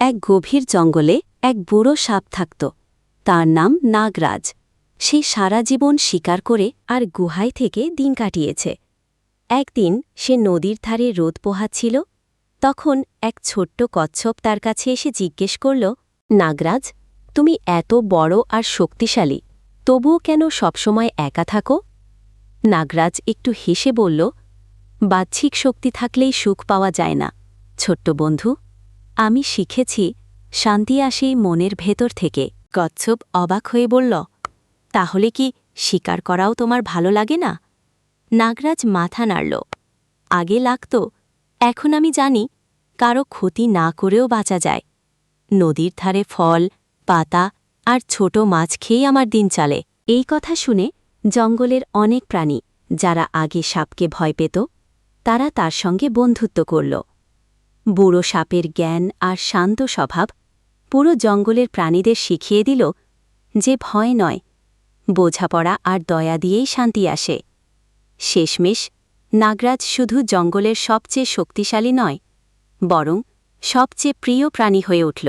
এক গভীর জঙ্গলে এক বুড়ো সাপ থাকত। তার নাম নাগরাজ। সে সারা জীবন শিকার করে আর গুহায় থেকে দিন কাটিয়েছে। একদিন সে নদীর ধারে রোদ পোহাচ্ছিল। তখন এক ছোট্ট কচ্ছপ তার কাছে এসে জিজ্ঞেস করল, নাগরাজ, তুমি এত বড় আর শক্তিশালী, তবুও কেন সবসময় একা থাকো? নাগরাজ একটু হেসে বলল, বাহ্যিক শক্তি থাকলেই সুখ পাওয়া যায় না, ছোট্ট বন্ধু। আমি শিখেছি, শান্তি আসেই মনের ভেতর থেকে। কচ্ছপ অবাক হয়ে বলল, তাহলে কি শিকার করাও তোমার ভালো লাগে না? নাগরাজ মাথা নাড়ল, আগে লাগত, এখন আমি জানি, কারও ক্ষতি না করেও বাঁচা যায়। নদীর ধারে ফল, পাতা আর ছোট মাছ খেয়েই আমার দিন চলে। এই কথা শুনে জঙ্গলের অনেক প্রাণী, যারা আগে সাপকে ভয় পেত, তারা তার সঙ্গে বন্ধুত্ব করল। বুড়ো সাপের জ্ঞান আর শান্ত স্বভাব পুরো জঙ্গলের প্রাণীদের শিখিয়ে দিল যে ভয় নয়, বোঝাপড়া আর দয়া দিয়েই শান্তি আসে। শেষমেশ, নাগরাজ শুধু জঙ্গলের সবচেয়ে শক্তিশালী নয়, বরং সবচেয়ে প্রিয় প্রাণী হয়ে উঠল।